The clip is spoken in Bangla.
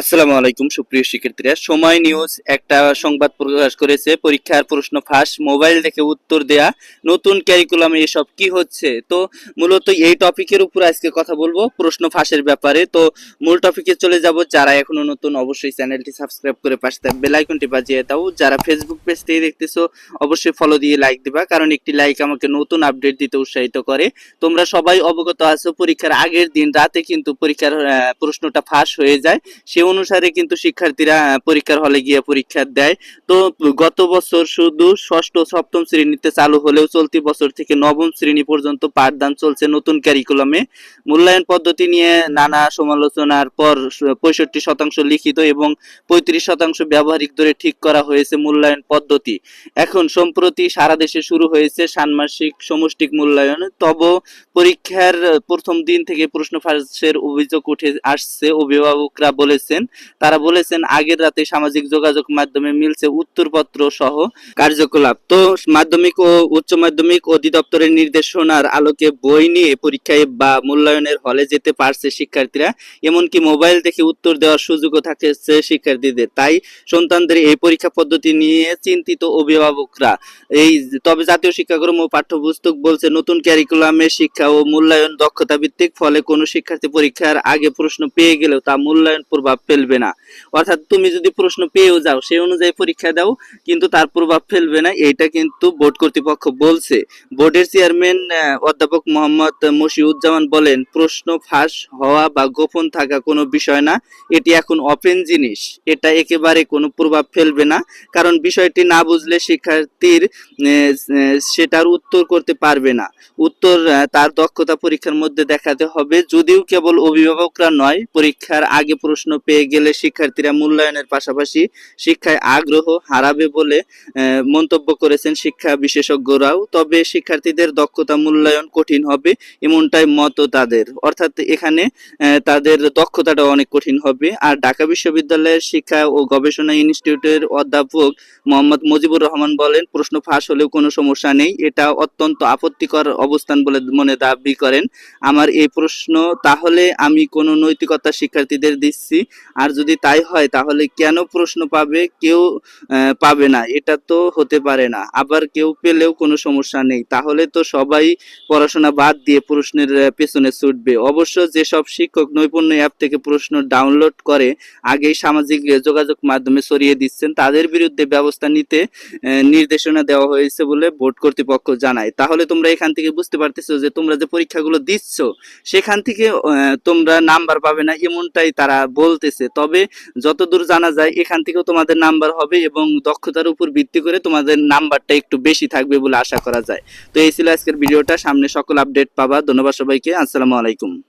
আসসালামু আলাইকুম, সুপ্রিয় শিক্ষার্থীরা। সময় নিউজ একটা সংবাদ প্রকাশ করেছে। পরীক্ষার প্রশ্ন ফাঁস, মোবাইল দেখে উত্তর দেয়া, নতুন ক্যারিকুলামে এসব কি হচ্ছে? তো মূলত এই টপিকের উপর আজকে কথা বলব, প্রশ্ন ফাঁসের ব্যাপারে। তো মূল টপিকে চলে যাব। যারা এখনও নতুন, অবশ্যই চ্যানেলটি সাবস্ক্রাইব করে পাশে বেল আইকনটি বাজিয়ে দাও। যারা ফেসবুক পেজ থেকে দেখতেছো, অবশ্যই ফলো দিয়ে লাইক দিবা, কারণ একটি লাইক আমাকে নতুন আপডেট দিতে উৎসাহিত করে। তোমরা সবাই অবগত আছো, পরীক্ষার আগের দিন রাতে কিন্তু পরীক্ষার প্রশ্নটা ফাঁস হয়ে যায়। সে অনুসারে কিন্তু শিক্ষার্থীরা পরীক্ষার হলে গিয়ে পরীক্ষা দেয়। তো গত বছর শুধু ষষ্ঠ, সপ্তম শ্রেণীতে চালু হলেও চলতি বছর থেকে নবম শ্রেণি পর্যন্ত পাঠদান চলছে নতুন ক্যারিকুলামে মূল্যায়ন পদ্ধতি নিয়ে নানা সমালোচনার পর পঁয়ষট্টি শতাংশ লিখিত এবং পঁয়ত্রিশ শতাংশ ব্যবহারিক ধরে ঠিক করা হয়েছে মূল্যায়ন পদ্ধতি। এখন সম্প্রতি সারা দেশে শুরু হয়েছে ষান্মাসিক সমষ্টিক মূল্যায়ন। তব পরীক্ষার প্রথম দিন থেকে প্রশ্ন ফাঁসের অভিযোগ উঠে আসছে। অভিভাবকরা বলেছেন। তারা বলেছেন, আগের রাতে সামাজিক যোগাযোগ মাধ্যমে মিলছে উত্তরপত্র সহ কার্যকলাপ। তো মাধ্যমিক ও উচ্চ মাধ্যমিক অধিদপ্তরের নির্দেশনার আলোকে বই নিয়ে পরীক্ষায় বা মূল্যায়নের হলে যেতে পারছে শিক্ষার্থীরা। এমনকি মোবাইল দেখে উত্তর দেওয়ার সুযোগও থাকছে শিক্ষার্থীদের। তাই সন্তানদের এই পরীক্ষা পদ্ধতি নিয়ে চিন্তিত অভিভাবকরা। এই তবে জাতীয় শিক্ষাক্রম ও পাঠ্যপুস্তক বলছে, নতুন ক্যারিকুলামে শিক্ষা ও মূল্যায়ন দক্ষতা ভিত্তিক ফলে কোনো শিক্ষার্থী পরীক্ষার আগে প্রশ্ন পেয়ে গেলেও তা মূল্যায়ন প্রভাব ফেলবে না। অর্থাৎ তুমি যদি প্রশ্ন পেয়েও যাও, সেই অনুযায়ী পরীক্ষা দাও, কিন্তু তার প্রভাব ফেলবে না এটা কিন্তু বোর্ড কর্তৃপক্ষ বলছে। বোর্ডের চেয়ারম্যান অধ্যাপক মোহাম্মদ মশিউজ্জামান বলেন, প্রশ্ন ফাঁস হওয়া বা গোপন থাকা কোনো বিষয় না, এটি এখন ওপেন জিনিস। এটা একেবারে কোনো প্রভাব ফেলবে না, কারণ বিষয়টি না বুঝলে শিক্ষার্থীর সেটার উত্তর করতে পারবে না। উত্তর তার দক্ষতা পরীক্ষার মধ্যে দেখাতে হবে, যদিও কেবল অভিভাবকরা নয়, পরীক্ষার আগে প্রশ্ন পেয়ে গেলে শিক্ষার্থীরা মূল্যায়নের পাশাপাশি শিক্ষায় আগ্রহ হারাবে বলে মন্তব্য করেছেন শিক্ষা বিশেষজ্ঞরাও। তবে শিক্ষার্থীদের দক্ষতা মূল্যায়ন কঠিন হবে, এমনটাই মত তাদের। অর্থাৎ এখানে তাদের দক্ষতাটা অনেক কঠিন হবে। আর ঢাকা বিশ্ববিদ্যালয়ের শিক্ষা ও গবেষণা ইনস্টিটিউটের অধ্যাপক মোহাম্মদ মুজিবুর রহমান বলেন, প্রশ্ন ফাঁস হলেও কোনো সমস্যা নেই। এটা অত্যন্ত আপত্তিকর অবস্থান বলে মনে দাবি করেন। আমার এই প্রশ্ন, তাহলে আমি কোনো নৈতিকতা শিক্ষার্থীদের দিচ্ছি? আর যদি তাই হয়, তাহলে কেন প্রশ্ন পাবে? কেউ পাবে না। এটা তো হতে পারে না। আবার কেউ পেলেও কোনো সমস্যা নেই। তাহলে তো সবাই পড়াশোনা বাদ দিয়ে প্রশ্নের পেছনে ছুটবে। অবশ্য যেসব শিক্ষক নৈপুণ্য অ্যাপ থেকে প্রশ্ন ডাউনলোড করে, আগেই সামাজিক যোগাযোগ মাধ্যমে ছড়িয়ে দিচ্ছেন, তাদের বিরুদ্ধে ব্যবস্থা নিতে নির্দেশনা দেওয়া হয়েছে বলে বোর্ড কর্তৃপক্ষ জানায়। তাহলে তোমরা এখান থেকে বুঝতে পারতেছো যে তোমরা যে পরীক্ষাগুলো দিচ্ছ, সেখান থেকে তোমরা নাম্বার পাবে না, এমনটাই তারা বলতেছে। তবে যতদূর জানা যায়, এখান থেকেও তোমাদের নাম্বার হবে এবং দক্ষতার উপর ভিত্তি করে তোমাদের নাম্বারটা একটু বেশি থাকবে বলে আশা করা যায়। তো এই ছিল আজকের ভিডিওটা। সামনে সকল আপডেট পাবা। ধন্যবাদ সবাইকে। আসসালামু আলাইকুম।